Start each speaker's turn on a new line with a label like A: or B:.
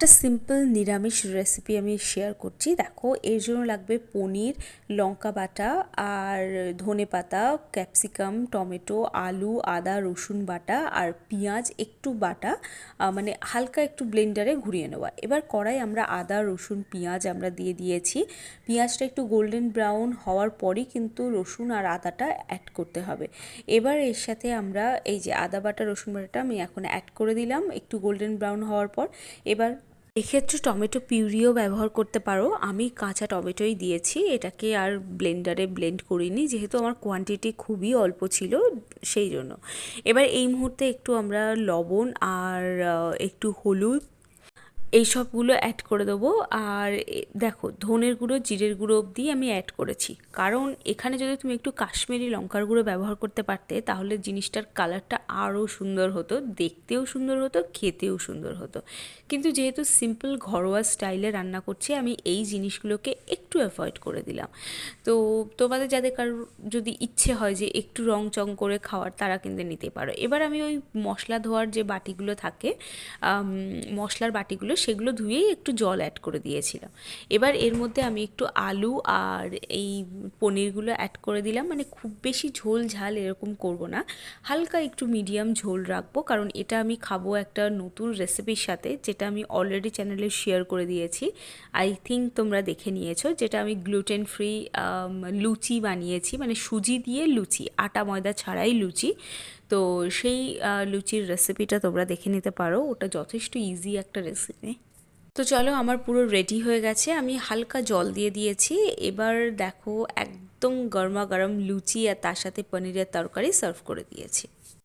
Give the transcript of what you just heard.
A: একটা সিম্পল নিরামিষ রেসিপি আমি শেয়ার করছি। দেখো, এর জন্য লাগবে পনির, লঙ্কা বাটা আর ধনে পাতা ক্যাপসিকাম টমেটো, আলু, আদা, রসুন বাটা আর পেঁয়াজ, একটু বাটা মানে হালকা একটু ব্লেন্ডারে ঘুরিয়ে নেওয়া। এবার কড়াই আমরা আদা, রসুন, পেঁয়াজ আমরা দিয়ে দিয়েছি। পেঁয়াজটা একটু গোল্ডেন ব্রাউন হওয়ার পরই কিন্তু রসুন আর আদাটা অ্যাড করতে হবে। এবার এর সাথে আমরা এই যে আদা বাটা, রসুন বাটাটা আমি এখন অ্যাড করে দিলাম, একটু গোল্ডেন ব্রাউন হওয়ার পর। এবার এক্ষেত্রে টমেটো পিউরিও ব্যবহার করতে পারো। আমি কাঁচা টমেটোই দিয়েছি। এটাকে আর ব্লেন্ডারে ব্লেন্ড করিনি, যেহেতু আমার কোয়ান্টিটি খুবই অল্প ছিল সেই জন্য। এবার এই মুহূর্তে একটু আমরা লবণ আর একটু হলুদ এই সবগুলো অ্যাড করে দেবো। আর দেখো, ধনের গুঁড়ো, জিরের গুঁড়ো অবধি আমি অ্যাড করেছি। কারণ এখানে যদি তুমি একটু কাশ্মীরি লঙ্কার গুঁড়ো ব্যবহার করতে পারতে, তাহলে জিনিসটার কালারটা আরও সুন্দর হতো, দেখতেও সুন্দর হতো, খেতেও সুন্দর হতো। কিন্তু যেহেতু সিম্পল ঘরোয়া স্টাইলে রান্না করছি, আমি এই জিনিসগুলোকে একটু অ্যাভয়েড করে দিলাম। তো তোমাদের যাদের কারোর যদি ইচ্ছে হয় যে একটু রং চং করে খাওয়ার, তারা কিন্তু নিতে পারো। এবার আমি ওই মশলা ধোয়ার যে বাটিগুলো থাকে মশলার বাটিগুলো, সেগুলো ধুয়েই একটু জল অ্যাড করে দিয়েছিলাম। এবার এর মধ্যে আমি একটু আলু আর এই পনিরগুলো অ্যাড করে দিলাম। মানে খুব বেশি ঝোল ঝাল এরকম করব না। হালকা একটু মিডিয়াম ঝোল রাখব, কারণ এটা আমি খাব একটা নতুন রেসিপির সাথে, যেটা আমি অলরেডি চ্যানেলে শেয়ার করে দিয়েছি। আই থিঙ্ক তোমরা দেখে নিয়েছো যেটা আমি গ্লুটেন ফ্রি লুচি বানিয়েছি। মানে সুজি দিয়ে লুচি, আটা, ময়দা ছাড়াই লুচি। তো সেই লুচির রেসিপিটা তোমরা দেখে নিতে পারো। ওটা যথেষ্ট ইজি একটা রেসিপি তো চলো, আমার পুরো রেডি হয়ে গেছে। আমি হালকা জল দিয়ে দিয়েছি। এবার দেখো, একদম গরমা গরম লুচি আর তার সাথে পনিরের তরকারি সার্ভ করে দিয়েছি।